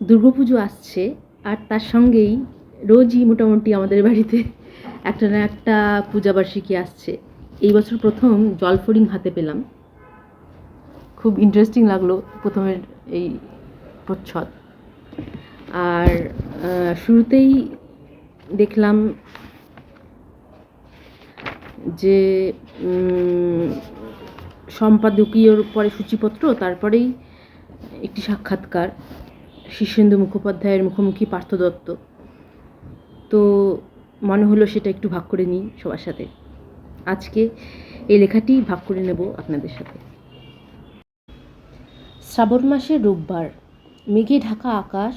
দুর্গাপুজো আসছে আর তার সঙ্গেই রোজই মোটামুটি আমাদের বাড়িতে একটা না একটা পূজাবার্ষিকী আসছে। এই বছর প্রথম জলফড়িং হাতে পেলাম। খুব ইন্টারেস্টিং লাগল প্রথমের এই প্রচ্ছদ। আর শুরুতেই দেখলাম যে উম, সম্পাদকীয়র পরে সূচিপত্র তারপরেই একটি সাক্ষাৎকার। শীর্ষেন্দু মুখোপাধ্যায়ের মুখোমুখি পার্থ দত্ত তো মনে হলো সেটা একটু ভাগ করে নিই সবার সাথে। আজকে এই লেখাটি ভাগ করে নেব আপনাদের সাথে। শ্রাবণ মাসের রোববার, মেঘে ঢাকা আকাশ,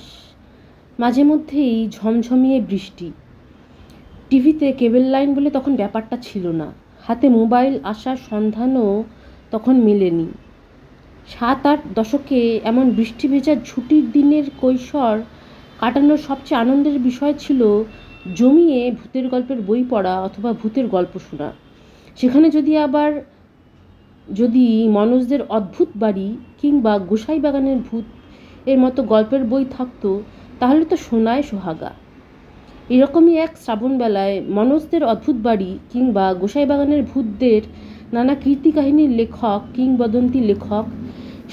মাঝে মধ্যেই ঝমঝমিয়ে বৃষ্টি। টিভিতে কেবল লাইন বলে তখন ব্যাপারটা ছিল না। হাতে মোবাইল আসার সন্ধানও তখন মেলেনি। সাত আট দশকে এমন বৃষ্টি ভেজা ছুটির দিনের কৈশোর কাটানোর সবচেয়ে আনন্দের বিষয় ছিল জমিয়ে ভূতের গল্পের বই পড়া অথবা ভূতের গল্প শোনা। সেখানে যদি আবার, যদি মনোজদের অদ্ভুত বাড়ি কিংবা গোসাই বাগানের ভূত এর মতো গল্পের বই থাকতো, তাহলে তো শোনায় সোহাগা। এরকমই এক শ্রাবণবেলায় মনোজদের অদ্ভুত বাড়ি কিংবা গোসাই বাগানের ভূতদের নানা কীর্তি কাহিনীর লেখক, কিংবদন্তি লেখক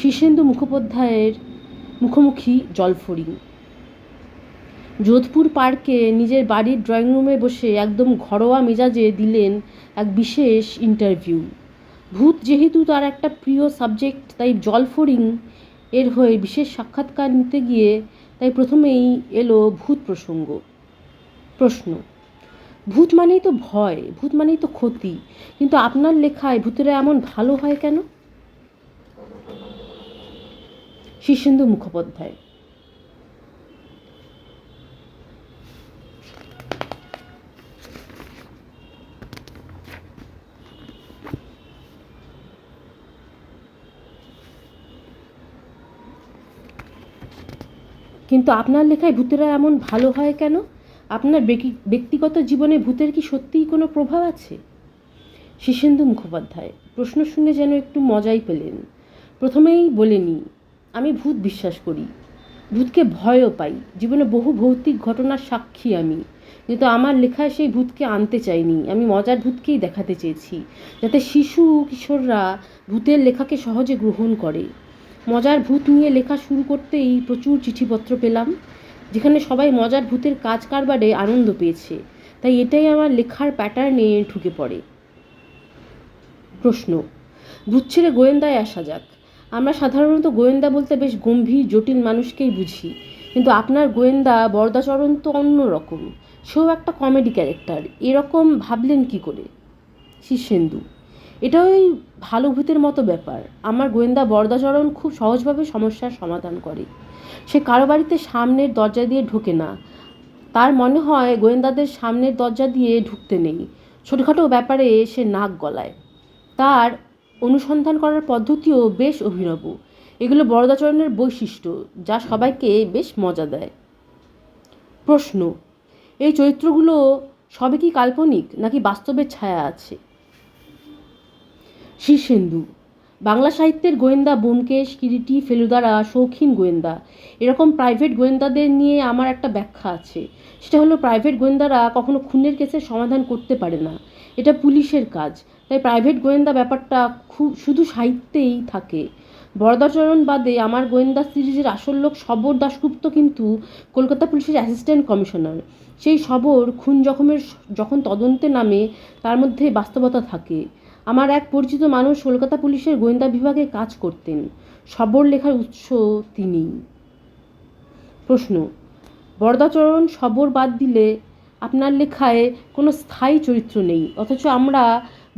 শীর্ষেন্দু মুখোপাধ্যায়ের মুখোমুখি জলফড়িং যোধপুর পার্কে নিজের বাড়ির ড্রয়িং রুমে বসে একদম ঘরোয়া মেজাজে দিলেন এক বিশেষ ইন্টারভিউ ভূত যেহেতু তার একটা প্রিয় সাবজেক্ট তাই জলফড়িং এর হয়ে বিশেষ সাক্ষাৎকার নিতে গিয়ে তাই প্রথমেই এলো ভূত প্রসঙ্গ। প্রশ্ন, ভূত মানেই তো ভয়, ভূত মানেই তো ক্ষতি, কিন্তু আপনার লেখায় ভূতেরা এমন ভালো হয় কেন? শীর্ষেন্দু মুখোপাধ্যায়। কিন্তু আপনার লেখায় ভূতেরা এমন ভালো হয় কেন? আপনার ব্যক্তিগত জীবনে ভূতের কি সত্যিই কোনো প্রভাব আছে? শীর্ষেন্দু মুখোপাধ্যায়, প্রশ্ন শুনে যেন একটু মজাই পেলেন। প্রথমেই বলেনি আমি ভূত বিশ্বাস করি। ভূতকে ভয়ও পাই। জীবনে বহু ভৌতিক ঘটনার সাক্ষী আমি। কিন্তু আমার লেখায় সেই ভূতকে আনতে চাইনি, আমি মজার ভূতকেই দেখাতে চেয়েছি, যাতে শিশু কিশোররা ভূতের লেখাকে সহজে গ্রহণ করে। মজার ভূত নিয়ে লেখা শুরু করতেই প্রচুর চিঠিপত্র পেলাম, যেখানে সবাই মজার ভূতের কাজ কারবারে আনন্দ পেয়েছে। তাই এটাই আমার লেখার প্যাটার্নে ঢুকে পড়ে। প্রশ্ন, ভূত ছেড়ে গোয়েন্দায় আসা যাক। আমরা সাধারণত গোয়েন্দা বলতে বেশ গম্ভীর, জটিল মানুষকেই বুঝি। কিন্তু আপনার গোয়েন্দা বরদাচরণ তো অন্য রকম। সেও একটা কমেডি ক্যারেক্টার এরকম ভাবলেন কি করে? শীর্ষেন্দু। এটা ওই ভালো ভূতের মতো ব্যাপার। আমার গোয়েন্দা বরদাচরণ খুব সহজভাবে সমস্যার সমাধান করে। সে কারও বাড়িতে সামনের দরজা দিয়ে ঢোকে না। তার মনে হয় গোয়েন্দাদের সামনের দরজা দিয়ে ঢুকতে নেই। ছোটোখাটো ব্যাপারে সে নাক গলায়। তার অনুসন্ধান করার পদ্ধতিও বেশ অভিনব। এগুলো বরদাচরণের বৈশিষ্ট্য, যা সবাইকে বেশ মজা দেয়। প্রশ্ন, এই চরিত্রগুলো সবে কি কাল্পনিক নাকি বাস্তবের ছায়া আছে? শীর্ষেন্দু বাংলা সাহিত্যের গোয়েন্দা ব্যোমকেশ, কিরিটি, ফেলুদারা, শৌখিন গোয়েন্দা। এরকম প্রাইভেট গোয়েন্দাদের নিয়ে আমার একটা ব্যাখ্যা আছে। সেটা হলো প্রাইভেট গোয়েন্দারা কখনো খুনের কেসের সমাধান করতে পারে না। এটা পুলিশের কাজ। তাই প্রাইভেট গোয়েন্দা ব্যাপারটা খুব, শুধু সাহিত্যেই থাকে। বরদাচরণ বাদে আমার গোয়েন্দা সিরিজের আসল লোক সবর দাশগুপ্ত কিন্তু কলকাতা পুলিশের অ্যাসিস্ট্যান্ট কমিশনার সেই সবর খুন জখমের, যখন তদন্তে নামে, তার মধ্যে বাস্তবতা থাকে। আমার এক পরিচিত মানুষ কলকাতা পুলিশের গোয়েন্দা বিভাগে কাজ করতেন। সবর লেখার উৎস তিনি। প্রশ্ন, বরদাচরণ সবর বাদ দিলে আপনার লেখায় কোনো স্থায়ী চরিত্র নেই, অথচ আমরা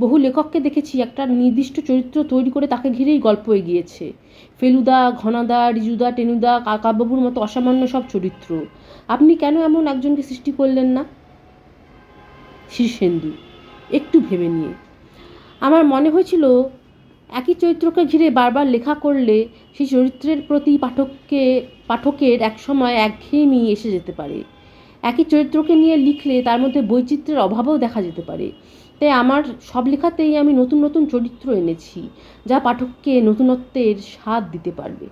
বহু লেখককে দেখেছি একটা নির্দিষ্ট চরিত্র তৈরি করে তাকে ঘিরেই গল্প এগিয়েছে। ফেলুদা, ঘনাদা, রিজুদা, টেনুদা, কাকাবাবুর মতো অসামান্য সব চরিত্র। আপনি কেন এমন একজনকে সৃষ্টি করলেন না? শীর্ষেন্দু, একটু ভেবে নিয়ে। আমার মনে হয়েছিল, একই চরিত্রকে ঘিরে বারবার লেখা করলে সেই চরিত্রের প্রতি পাঠককে, পাঠকের একসময় একঘেয়েমি এসে যেতে পারে। একই চরিত্রকে নিয়ে লিখলে তার মধ্যে বৈচিত্র্যের অভাবও দেখা যেতে পারে। তাই আমার সব লেখাতেই আমি নতুন নতুন চরিত্র এনেছি, যা পাঠককে নতুনত্বের স্বাদ দিতে পারবে।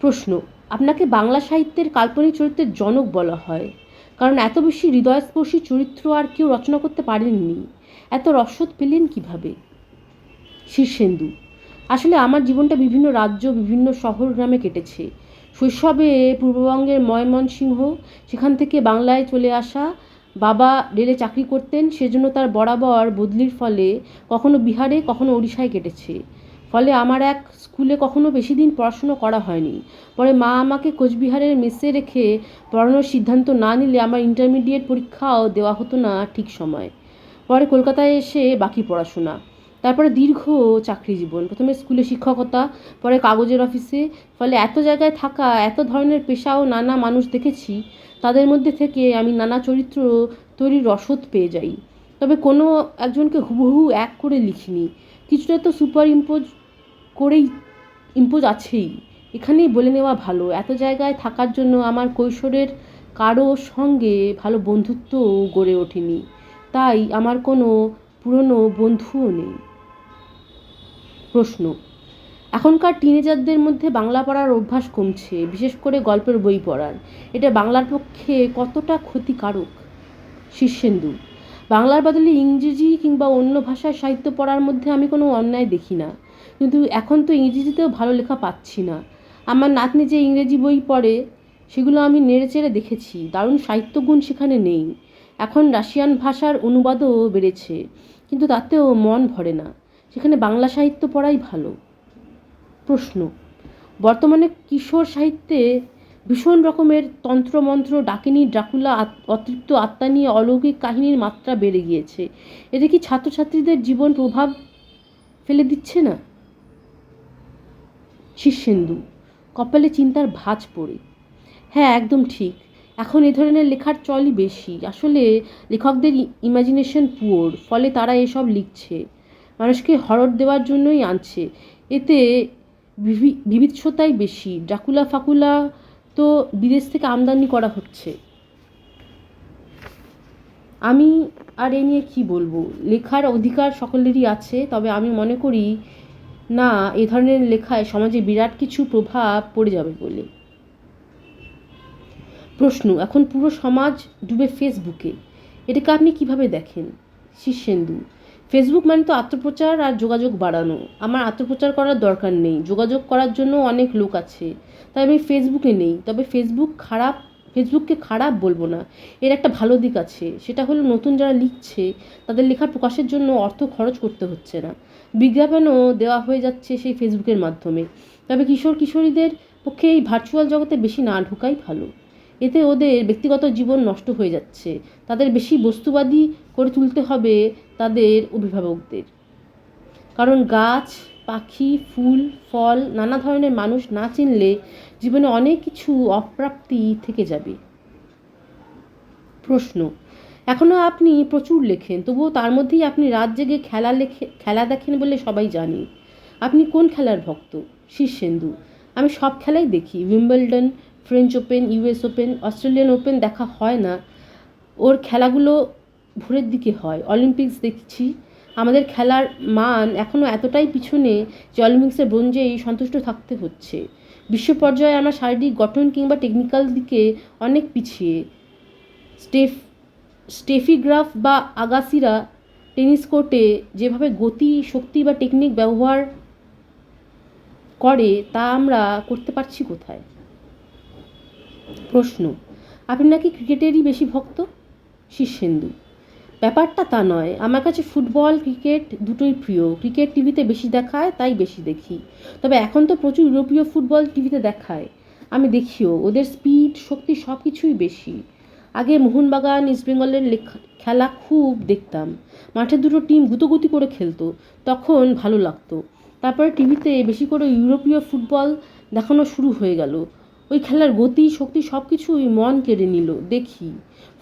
প্রশ্ন, আপনাকে বাংলা সাহিত্যের কাল্পনিক চরিত্রের জনক বলা হয়। কারণ এত বেশি হৃদয়স্পর্শী চরিত্র আর কেউ রচনা করতে পারেননি। এত রসদ পেলেন কীভাবে? শীর্ষেন্দু, আসলে আমার জীবনটা বিভিন্ন রাজ্য, বিভিন্ন শহর, গ্রামে কেটেছে। শৈশবে পূর্ববঙ্গের ময়মনসিংহ, সেখান থেকে বাংলায় চলে আসা বাবা রেলে চাকরি করতেন, সেজন্য তার বরাবর বদলির ফলে কখনো বিহারে, কখনো ওড়িশায় কেটেছে। ফলে আমার এক স্কুলে কখনো বেশি দিন পড়াশুনো করা হয়নি। পরে মা আমাকে কোচবিহারের মেসে রেখে পড়ানোর সিদ্ধান্ত না নিলে আমার ইন্টারমিডিয়েট পরীক্ষাও দেওয়া হতো না ঠিক সময়। পরে কলকাতায় এসে বাকি পড়াশোনা। তারপরে দীর্ঘ চাকরি জীবন। প্রথমে স্কুলে শিক্ষকতা পরে কাগজের অফিসে। ফলে এত জায়গায় থাকা, এত ধরনের পেশা ও নানা মানুষ দেখেছি, তাদের মধ্যে থেকে আমি নানা চরিত্র তৈরির রসদ পেয়ে যাই। তবে কোনো একজনকে হুবহু এক করে লিখিনি। কিছুটা তো সুপার ইম্পোজ করেই ইম্পোজ আছেই। এখানেই বলে নেওয়া ভালো। এত জায়গায় থাকার জন্য আমার কৈশোরের কারও সঙ্গে ভালো বন্ধুত্ব গড়ে ওঠেনি। তাই আমার কোনো পুরনো বন্ধুও নেই। প্রশ্ন, এখনকার টিনেজারদের মধ্যে বাংলা পড়ার অভ্যাস কমছে, বিশেষ করে গল্পের বই পড়ার। এটা বাংলার পক্ষে কতটা ক্ষতিকারক? শীর্ষেন্দু বাংলার বদলে ইংরেজি কিংবা অন্য ভাষায় সাহিত্য পড়ার মধ্যে আমি কোনো অন্যায় দেখি না। কিন্তু এখন তো ইংরেজিতেও ভালো লেখা পাচ্ছি না। আমার নাতনি যে ইংরেজি বই পড়ে, সেগুলো আমি নেড়েচেড়ে দেখেছি। দারুণ সাহিত্যগুণ সেখানে নেই। এখন রাশিয়ান ভাষার অনুবাদও বেড়েছে, কিন্তু তাতেও মন ভরে না। সেখানে বাংলা সাহিত্য পড়াই ভালো। প্রশ্ন, বর্তমানে কিশোর সাহিত্যে ভীষণ রকমের তন্ত্রমন্ত্র, ডাকিনী, ড্রাকুলা অতৃপ্ত আত্মা নিয়ে অলৌকিক কাহিনীর মাত্রা বেড়ে গিয়েছে। এতে কি ছাত্রছাত্রীদের জীবন প্রভাব ফেলে দিচ্ছে না? শীর্ষেন্দু কপালে চিন্তার ভাঁজ পড়ে। হ্যাঁ একদম ঠিক। এখন এ ধরনের লেখার চলই বেশি। আসলে লেখকদের ইমাজিনেশন পুয়োর ফলে তারা এসব লিখছে। মানুষকে হরর দেওয়ার জন্যই আনছে। এতে বিবিধতাই বেশি। ড্রাকুলা ফাকুলা তো বিদেশ থেকে আমদানি করা হচ্ছে। আমি আর এ নিয়ে কী বলব? লেখার অধিকার সকলেরই আছে, তবে আমি মনে করি, না, এ ধরনের লেখায় সমাজে বিরাট কিছু প্রভাব পড়ে যাবে বলে। প্রশ্ন, এখন পুরো সমাজ ডুবে ফেসবুকে এটাকে আপনি কীভাবে দেখেন? শীর্ষেন্দু ফেসবুক মানে তো আত্মপ্রচার আর যোগাযোগ বাড়ানো। আমার আত্মপ্রচার করার দরকার নেই। যোগাযোগ করার জন্য অনেক লোক আছে। তাই আমি ফেসবুকে নেই। তবে ফেসবুক খারাপ ফেসবুককে খারাপ বলব না। এর একটা ভালো দিক আছে। সেটা হলো নতুন যারা লিখছে, তাদের লেখা প্রকাশের জন্য অর্থ খরচ করতে হচ্ছে না। বিজ্ঞাপনও দেওয়া হয়ে যাচ্ছে সেই ফেসবুকের মাধ্যমে। তবে কিশোর কিশোরীদের পক্ষে এই ভার্চুয়াল জগতে বেশি না ঢোকাই ভালো। এতে ওদের ব্যক্তিগত জীবন নষ্ট হয়ে যাচ্ছে। তাদের বেশি বস্তুবাদী করে তুলতে হবে তাদের অভিভাবকদের। কারণ গাছ, পাখি, ফুল, ফল, নানা ধরনের মানুষ না চিনলে জীবনে অনেক কিছু অপ্রাপ্তি থেকে যাবে। প্রশ্ন এখনও আপনি প্রচুর লেখেন, তবুও তার মধ্যেই আপনি রাত জেগে খেলা লেখে, খেলা দেখেন বলে সবাই জানে। আপনি কোন খেলার ভক্ত? শীর্ষেন্দু। আমি সব খেলাই দেখি, Wimbledon French Open US Open Australian Open দেখা হয় না। ওর খেলাগুলো ভোরের দিকে হয়। অলিম্পিক্স দেখছি। আমাদের খেলার মান এখনও এতটাই পিছনে যে অলিম্পিক্সের ব্রোঞ্জেই সন্তুষ্ট থাকতে হচ্ছে। বিশ্ব পর্যায়ে আমরা শারীরিক গঠন কিংবা টেকনিক্যাল দিকে অনেক পিছিয়ে। স্টেফ স্টেফিগ্রাফ বা আগাসিরা টেনিস কোর্টে যেভাবে গতি, শক্তি বা টেকনিক ব্যবহার করে, তা আমরা করতে পারছি কোথায়? প্রশ্ন, আপনি নাকি ক্রিকেটেরই বেশি ভক্ত? শীর্ষেন্দু ব্যাপারটা তা নয়। আমার কাছে ফুটবল, ক্রিকেট দুটোই প্রিয়। ক্রিকেট টিভিতে বেশি দেখায়, তাই বেশি দেখি। তবে এখন তো প্রচুর ইউরোপীয় ফুটবল টিভিতে দেখায়। আমি দেখিও, ওদের স্পিড, শক্তি সব কিছুই বেশি। আগে মোহনবাগান ইস্টবেঙ্গলের খেলা খুব দেখতাম। মাঠে দুটো টিম গুতোগুতি করে খেলতো, তখন ভালো লাগতো। তারপরে টিভিতে বেশি করে ইউরোপীয় ফুটবল দেখানো শুরু হয়ে গেল। ওই খেলার গতি, শক্তি সব কিছুই মন কেড়ে নিল, দেখি।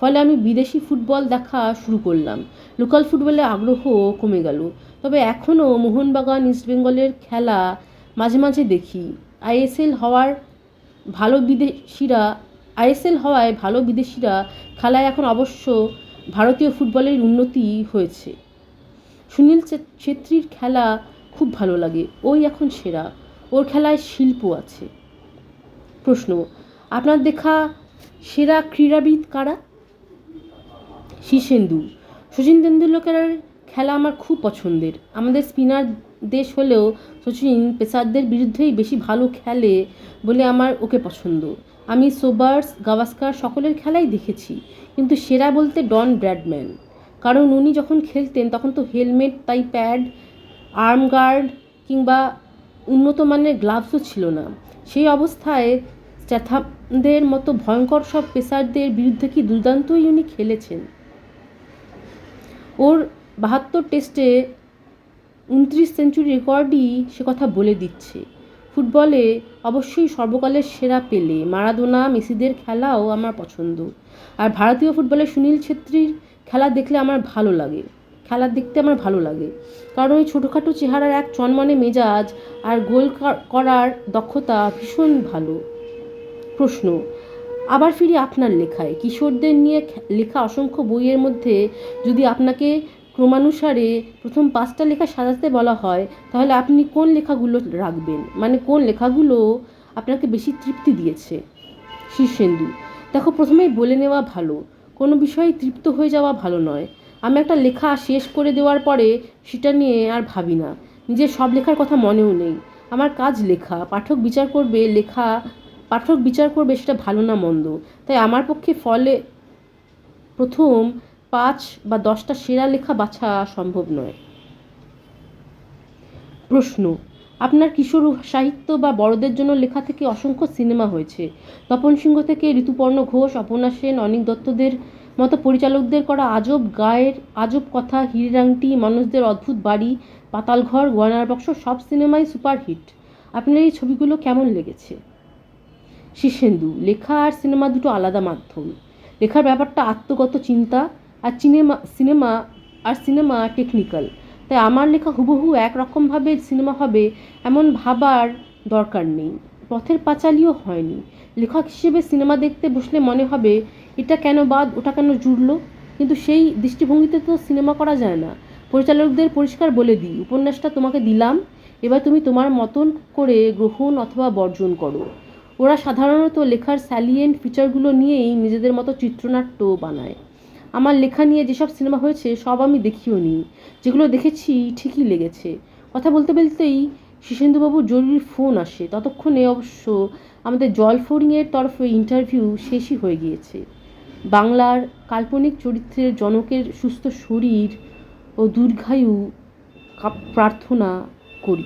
ফলে আমি বিদেশি ফুটবল দেখা শুরু করলাম। লোকাল ফুটবলে আগ্রহ কমে গেল। তবে এখনও মোহনবাগান ইস্টবেঙ্গলের খেলা মাঝে মাঝে দেখি। আইএসএল হওয়ার ভালো বিদেশিরা, আইএসএল হওয়ায় ভালো বিদেশিরা খেলায় এখন অবশ্য ভারতীয় ফুটবলের উন্নতি হয়েছে। সুনীল ছেত্রীর খেলা খুব ভালো লাগে। ওই এখন সেরা। ওর খেলায় শিল্প আছে। প্রশ্ন। আপনার দেখা সেরা ক্রীড়াবিদ কারা? শীর্ষেন্দু শচীন তেন্ডুলকরের খেলা আমার খুব পছন্দের। আমাদের স্পিনার দেশ হলেও সচিন পেসারদের বিরুদ্ধেই বেশি ভালো খেলে বলে আমার ওকে পছন্দ। আমি সোবার্স, গাভাস্কার সকলের খেলাই দেখেছি, কিন্তু সেরা বলতে ডন ব্র্যাডম্যান। কারণ উনি যখন খেলতেন তখন তো হেলমেট, তাই প্যাড আর্ম গার্ড কিংবা উন্নত মানের গ্লাভসও ছিল না। সেই অবস্থায় চ্যাথামদের মতো ভয়ঙ্কর সব পেসারদের বিরুদ্ধে কি দুর্দান্তই উনি খেলেছেন? ওর বাহাত্তর টেস্টে উনত্রিশ সেঞ্চুরি রেকর্ডই সে কথা বলে দিচ্ছে। ফুটবলে অবশ্যই সর্বকালের সেরা পেলে। মারাদোনা, মেসিদের খেলাও আমার পছন্দ। আর ভারতীয় ফুটবলে সুনীল ছেত্রীর খেলা দেখলে আমার ভালো লাগে। খেলা দেখতে আমার ভালো লাগে। কারণ ওই ছোটোখাটো চেহারার এক চনমনে মেজাজ আর গোল করার দক্ষতা ভীষণ ভালো। প্রশ্ন। আবার ফিরি আপনার লেখায়। কিশোরদের নিয়ে লেখা অসংখ্য বইয়ের মধ্যে যদি আপনাকে ক্রমানুসারে প্রথম পাঁচটা লেখা সাজাতে বলা হয়, তাহলে আপনি কোন লেখাগুলো রাখবেন? মানে কোন লেখাগুলো আপনাকে বেশি তৃপ্তি দিয়েছে? শীর্ষেন্দু, দেখো প্রথমেই বলে নেওয়া ভালো। কোনো বিষয়ে তৃপ্ত হয়ে যাওয়া ভালো নয়। আমি একটা লেখা শেষ করে দেওয়ার পরে সেটা নিয়ে আর ভাবি না। নিজের সব লেখার কথা মনেও নেই। আমার কাজ লেখা। পাঠক বিচার করবে, লেখা পাঠক বিচার করবে সেটা ভালো না মন্দ। তাই আমার পক্ষে ফলে প্রথম পাঁচ বা দশটা সেরা লেখা বাছা সম্ভব নয়। প্রশ্ন, আপনার কিশোর সাহিত্য বা বড়দের জন্য লেখা থেকে অসংখ্য সিনেমা হয়েছে। তপন সিংহ থেকে ঋতুপর্ণ ঘোষ, অপর্ণা সেন, অনিক দত্তদের মতো পরিচালকদের করা আজব গায়ের, আজব কথা হিরিরাংটি মানুষদের অদ্ভুত বাড়ি, পাতালঘর, গয়নার বক্স সব সিনেমাই সুপারহিট। আপনার এই ছবিগুলো কেমন লেগেছে? শীর্ষেন্দু লেখা আর সিনেমা দুটো আলাদা মাধ্যম। লেখার ব্যাপারটা আত্মগত চিন্তা আর সিনেমা সিনেমা আর সিনেমা টেকনিক্যাল। তাই আমার লেখা হুবহু একরকমভাবে সিনেমা হবে এমন ভাবার দরকার নেই। পথের পাঁচালিও হয়নি। লেখক হিসেবে সিনেমা দেখতে বসলে মনে হবে, এটা কেন বাদ, ওটা কেন জুড়লো? কিন্তু সেই দৃষ্টিভঙ্গিতে তো সিনেমা করা যায় না। পরিচালকদের পরিষ্কার বলে দিই, উপন্যাসটা তোমাকে দিলাম, এবার তুমি তোমার মতন করে গ্রহণ অথবা বর্জন করো। ওরা সাধারণত লেখার স্যালিয়েন্ট ফিচারগুলো নিয়েই নিজেদের মতো চিত্রনাট্য বানায়। আমার লেখা নিয়ে যেসব সিনেমা হয়েছে, সব আমি দেখিও নি। যেগুলো দেখেছি, ঠিকই লেগেছে। কথা বলতে বলতেই শীর্ষেন্দুবাবুর জরুরি ফোন আসে। ততক্ষণে অবশ্য আমাদের জলফোরিংয়ের তরফে ইন্টারভিউ শেষই হয়ে গিয়েছে। বাংলার কাল্পনিক চরিত্রের জনকের সুস্থ শরীর ও দীর্ঘায়ু প্রার্থনা করি।